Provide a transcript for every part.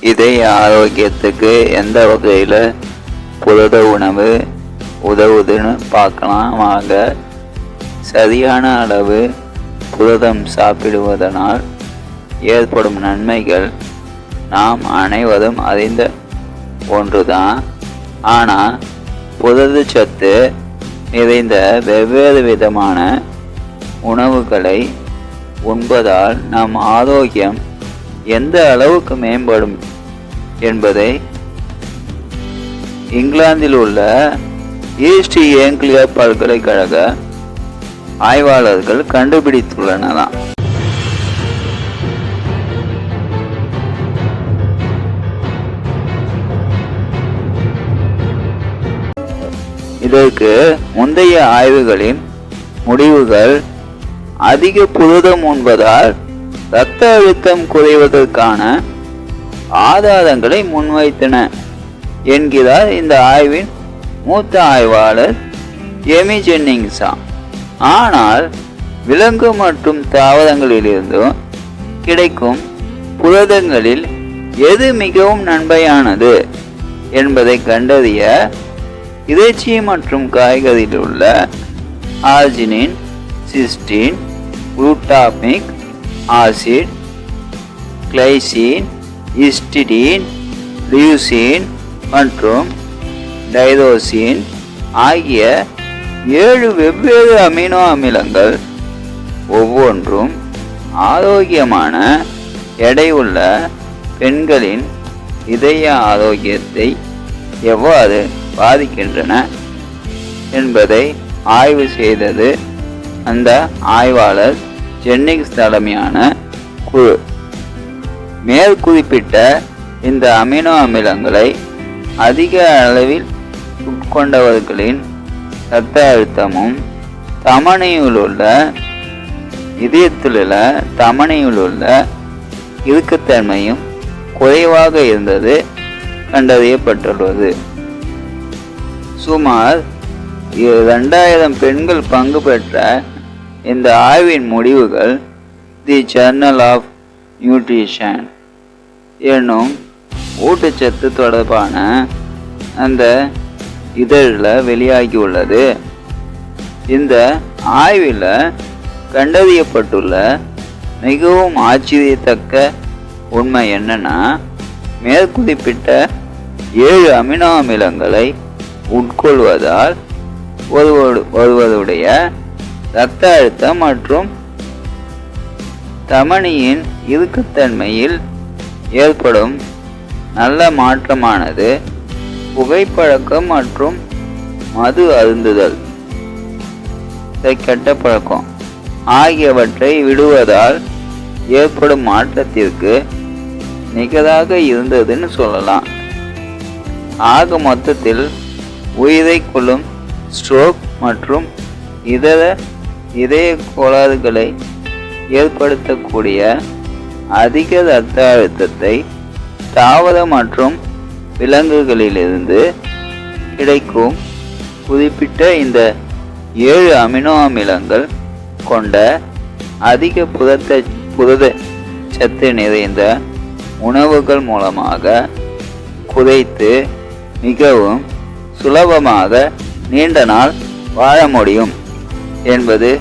இதய ஆரோக்கியத்துக்கு எந்த வகையில் புரத உணவு உதவுதுன்னு பார்க்கலாம் வாங்க. சரியான அளவு புரதம் சாப்பிடுவதனால் ஏற்படும் நன்மைகள் நாம் அனைவரும் அறிந்த ஒன்றுதான். ஆனால் புரதச்சத்து நிறைந்த வெவ்வேறு விதமான உணவுகளை உண்பதால் நம் ஆரோக்கியம் எந்த அளவுக்கு மேம்படும் என்பதை இங்கிலாந்தில் உள்ள ஈஸ்ட் ஏங்கிலியா பல்கலைக்கழக ஆய்வாளர்கள் கண்டுபிடித்துள்ளனராம் இதற்கு முந்தைய ஆய்வுகளின் முடிவுகள் அதிக புரதம் உண்பதால் இரத்த அழுத்தம் குறைவதற்கான ஆதாரங்களை முன்வைத்தன என்கிறார் இந்த ஆய்வின் மூத்த ஆய்வாளர் எமி. ஜென்னிங்ஸா ஆனால் விலங்கு மற்றும் தாவரங்களிலிருந்தும் கிடைக்கும் புரதங்களில் எது மிகவும் நன்மையானது என்பதை கண்டறிய இறைச்சி மற்றும் காய்கறியில் உள்ள arginine cystine glutamic acid glycine histidine leucine மற்றும் டைரோசின் ஆகிய ஏழு வெவ்வேறு அமினோ அமிலங்கள் ஒவ்வொன்றும் ஆரோக்கியமான எடையுள்ள பெண்களின் இதய ஆரோக்கியத்தை எவ்வாறு பாதிக்கின்றன என்பதை ஆய்வு செய்தது அந்த ஆய்வாளர் ஜென்னிக்ஸ் தலைமையான குழு. மேற்குறிப்பிட்ட இந்த அமினோ அமிலங்களை அதிக அளவில் உட்கொண்டவர்களின் இரத்த அழுத்தமும் தமனையிலுள்ள இதயத்திலுள்ள தமனையிலுள்ள இறுக்கத்தன்மையும் குறைவாக இருந்தது கண்டறியப்பட்டுள்ளது. சுமார் ரெண்டாயிரம் பெண்கள் பங்கு பெற்ற இந்த ஆய்வின் முடிவுகள் தி ஜர்னல் ஆஃப் நியூட்ரிஷன் என்னும் ஊட்டச்சத்து தொடர்பான அந்த இதழில் வெளியாகியுள்ளது. இந்த ஆய்வில் கண்டறியப்பட்டுள்ள மிகவும் ஆச்சரியத்தக்க உண்மை என்னன்னா மேற்குறிப்பிட்ட ஏழு அமினோ அமிலங்களை உட்கொள்வதால் ஒருவர் ஒருவருடைய இரத்த அழுத்தம் மற்றும் தமனியின் இறுக்கத்தன்மையில் ஏற்படும் நல்ல மாற்றமானது புகைப்பழக்கம் மற்றும் மது அருந்துதல். கெட்ட பழக்கம். ஆகியவற்றை விடுவதால் ஏற்படும் மாற்றத்திற்கு நிகராக இருந்ததுன்னு சொல்லலாம். ஆக மொத்தத்தில் உயிரை கொள்ளும் ஸ்ட்ரோக் மற்றும் இதர இதய கோளாறுகளை ஏற்படுத்தக்கூடிய அதிக இரத்த அழுத்தத்தை தாவர மற்றும் விலங்குகளிலிருந்து கிடைக்கும். குறிப்பிட்ட இந்த ஏழு அமினோ அமிலங்கள் கொண்ட அதிக புரத புரத சத்து நிறைந்த உணவுகள் மூலமாக குறைத்து மிகவும் சுலபமாக நீண்ட நாள் வாழ முடியும். என்பது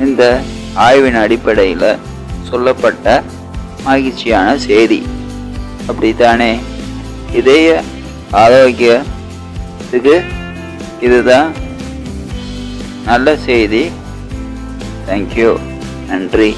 இந்த ஆய்வின் அடிப்படையில் சொல்லப்பட்ட மகிழ்ச்சியான செய்தி. அப்படித்தானே? இதய ஆரோக்கியத்துக்கு இதுதான் நல்ல செய்தி. தேங்க்யூ நன்றி.